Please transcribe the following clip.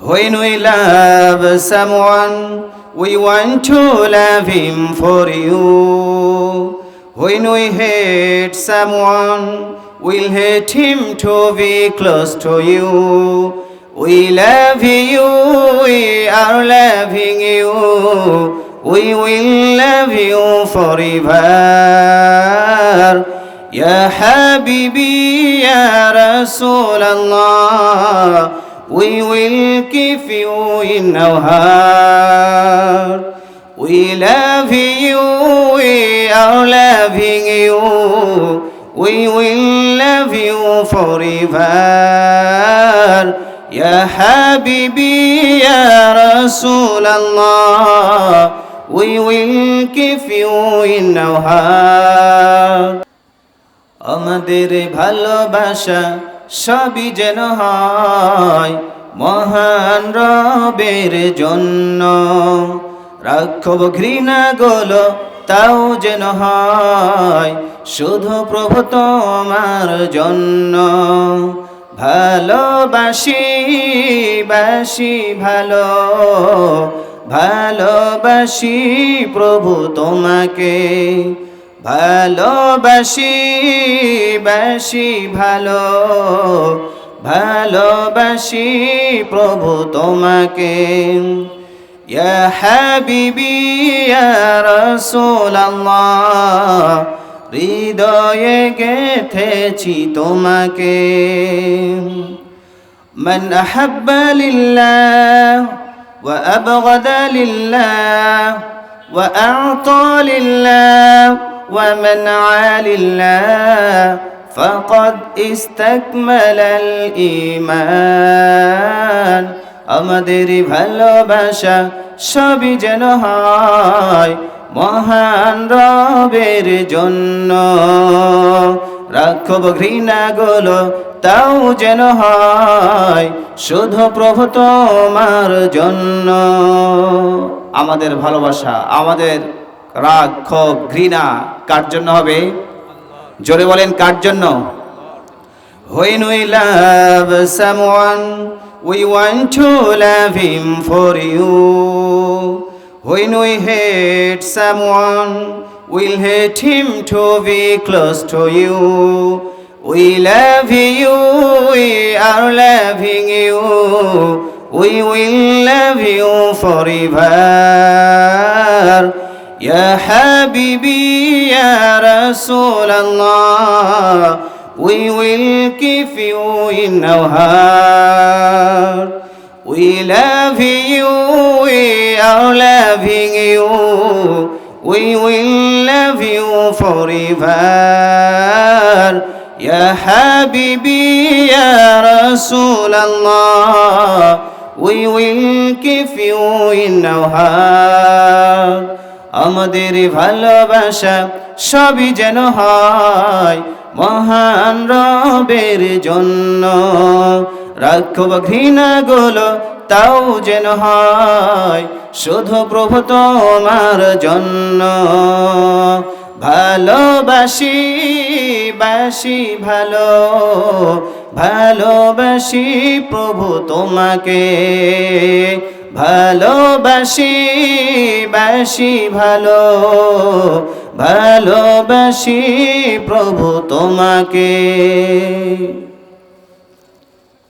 When we love someone, we want to love him for you. When we hate someone, we'll hate him to be close to you. We love you, we are loving you. We will love you forever. يا حبيبي يا رسول الله We will keep you in our heart We love you, we are loving you We will love you forever يا حبيبي يا رسول الله We will keep you in our heart আমাদের ভালোবাসা সবই যেন হয় মহান রবের জন্য। রাক্ষব ঘৃণা গোলো, তাও যেন হয় শুধু প্রভু তোমার জন্য। ভালোবাসি, বাসি, ভালো, ভালোবাসি প্রভু তোমাকে। ভালোবাসি বাসি ভালো ভালোবাসি প্রভু তোমাকে ইয়া হাবিবি ইয়া রাসূলুল্লাহ হৃদয়ে গেথেছি তোমাকে من أحب لله وأبغض لله وأعطى لله ومنع لله فقد استكمل الإيمان আমাদের ভালোবাসা সবই যেন হয় মহান রবের জন্য রাখব ঘৃণা গুলো তাও যেন হয় শুধু প্রভু তোমার জন্য আমাদের ভালোবাসা আমাদের রাগ ক্ষোভ ঘৃণা কার জন্য হবে জোরে বলেন কার জন্য When we love someone, we want to love him for you. When we hate someone, we'll hate him to be close to you. We love you, we are loving you. We will love you forever. يا حبيبي يا رسول الله وي ويلكي في النهار وي لاف يو وي ار لاف يو وي ويل لاف يو فور ايفر يا حبيبي يا رسول الله وي ويلكي في النهار. আমাদের ভালোবাসা সবই যেন হয় মহান রবের জন্য। রাখব ঘৃণা গুলো তাও যেন হয় শুধু প্রভু তোমার জন্য। ভালোবাসি, বাসি, ভালো, ভালোবাসি প্রভু তোমাকে। ভালোবাসি বাসি ভালো ভালোবাসি প্রভু তোমাকে।